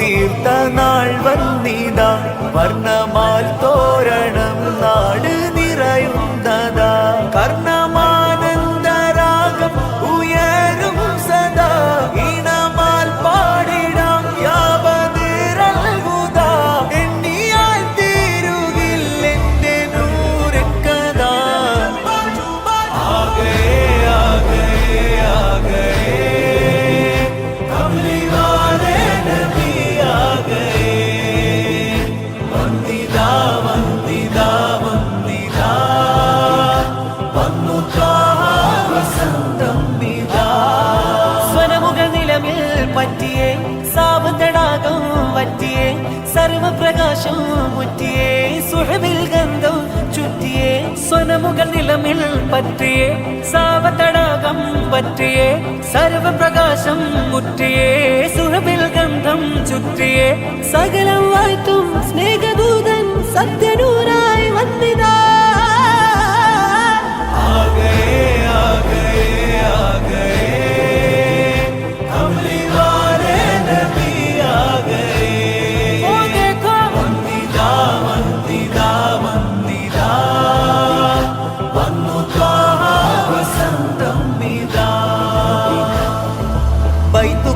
തീർത്ത നാൾ വന്നിതാ വർണ്ണമാൽ തോരണം നാട് നിറയുന്നതാ കർണമാനന്ദരാഗം പറ്റിയേ സാവതടാകം പറ്റിയേ സർവപ്രകാശം മുറ്റിയേ സുഹബിൽ ഗന്ധം ചുറ്റിയേ സ്വനമുകൾ നിലമിൽ പറ്റിയേ സാവതടാകം പറ്റിയേ സർവപ്രകാശം മുറ്റിയേ സുഹബിൽ ഗന്ധം ചുറ്റിയേ സകലം വാഴ്ത്തും സ്നേഹദൂതൻ സത്യനൂരായി വന്നിതാ.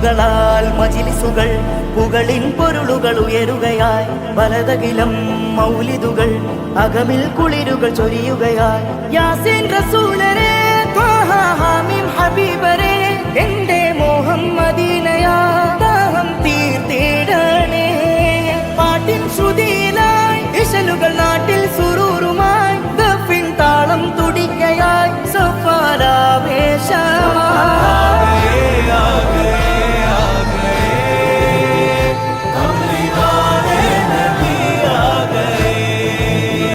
ബൈത്തുകളാൽ മജിലിസുകൾ പുകളിൻ പൊരുളുകൾ ഉയരുകയായി. വലതകിലം മൗലിതുകൾ അകമിൽ കുളിരുകൾ ചൊരിയുകയായി. യാസീൻ ഹബീബരെ പാട്ടിൻ ശ്രുതിയെ